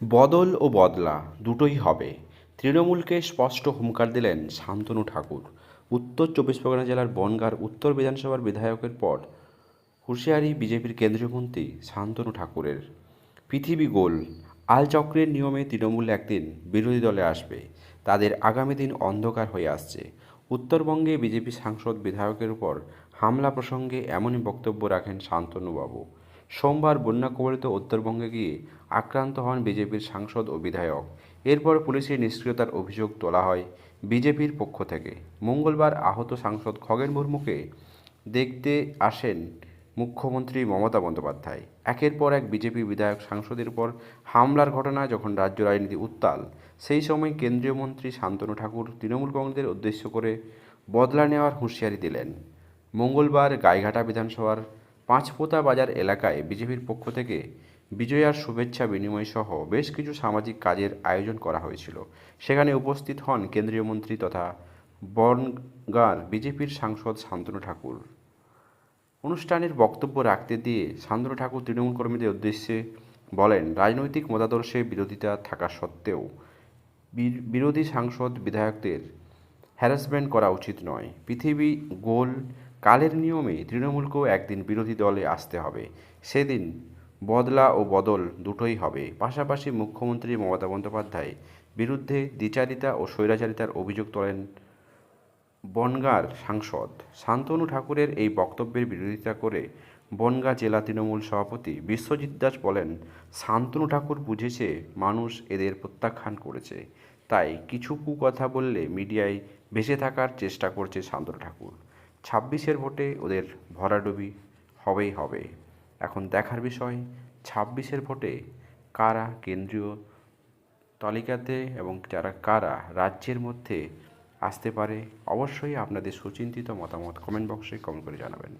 বদল ও বদলা দুটোই হবে। তৃণমূলকে স্পষ্ট হুমকার দিলেন শান্তনু ঠাকুর। উত্তর চব্বিশ পরগনা জেলার বনগাঁর উত্তর বিধানসভার বিধায়কের পর হুঁশিয়ারি বিজেপির কেন্দ্রীয় মন্ত্রী শান্তনু ঠাকুরের। পৃথিবী গোল। আলচক্রের নিয়মে তৃণমূল একদিন বিরোধী দলে আসবে। তাদের আগামী দিন অন্ধকার হয়ে আসছে। উত্তরবঙ্গে বিজেপি সাংসদ বিধায়কের উপর হামলা প্রসঙ্গে এমনই বক্তব্য রাখেন শান্তনুবাবু। সোমবার বন্যা কবলিত উত্তরবঙ্গে গিয়ে আক্রান্ত হন বিজেপির সাংসদ ও বিধায়ক। এরপর পুলিশের নিষ্ক্রিয়তার অভিযোগ তোলা হয় বিজেপির পক্ষ থেকে। মঙ্গলবার আহত সাংসদ খগেন মুর্মুকে দেখতে আসেন মুখ্যমন্ত্রী মমতা বন্দ্যোপাধ্যায়। একের পর এক বিজেপি বিধায়ক সাংসদের উপর হামলার ঘটনা যখন রাজ্য রাজনীতি উত্তাল, সেই সময় কেন্দ্রীয় মন্ত্রী শান্তনু ঠাকুর তৃণমূল কংগ্রেসের উদ্দেশ্য করে বদলা নেওয়ার হুঁশিয়ারি দিলেন। মঙ্গলবার গাইঘাটা বিধানসভার পাঁচপোতা বাজার এলাকায় বিজেপির পক্ষ থেকে বিজয়ার শুভেচ্ছা বিনিময় সহ বেশ কিছু সামাজিক কাজের আয়োজন করা হয়েছিল। সেখানে উপস্থিত হন কেন্দ্রীয় মন্ত্রী তথা বনগাঁর বিজেপির সাংসদ শান্তনু ঠাকুর। অনুষ্ঠানের বক্তব্য রাখতে দিয়ে শান্তনু ঠাকুর তৃণমূল কর্মীদের উদ্দেশ্যে বলেন, রাজনৈতিক মতাদর্শে বিরোধিতা থাকা সত্ত্বেও বিরোধী সাংসদ বিধায়কদের হ্যারাসমেন্ট করা উচিত নয়। পৃথিবী গোল কালের নিয়মে তৃণমূলকেও একদিন বিরোধী দলে আসতে হবে। সেদিন বদলা ও বদল দুটোই হবে। পাশাপাশি মুখ্যমন্ত্রী মমতা বন্দ্যোপাধ্যায় বিরুদ্ধে দ্বিচারিতা ও স্বৈরাচারিতার অভিযোগ তোলেন বনগাঁর সাংসদ। শান্তনু ঠাকুরের এই বক্তব্যের বিরোধিতা করে বনগাঁ জেলা তৃণমূল সভাপতি বিশ্বজিৎ দাস বলেন, শান্তনু ঠাকুর বুঝেছে মানুষ এদের প্রত্যাখ্যান করেছে। তাই কিছু কুকথা বললে মিডিয়ায় ভেসে থাকার চেষ্টা করছে শান্তনু ঠাকুর। ছাব্বিশের ভোটে ওদের ভরাডুবি হবেই হবে। এখন দেখার বিষয়, ছাব্বিশের ভোটে কারা কেন্দ্রীয় তালিকাতে এবং যারা কারা রাজ্যের মধ্যে আসতে পারে, অবশ্যই আপনাদের সুচিন্তিত মতামত কমেন্ট বক্সে কমেন্ট করে জানাবেন।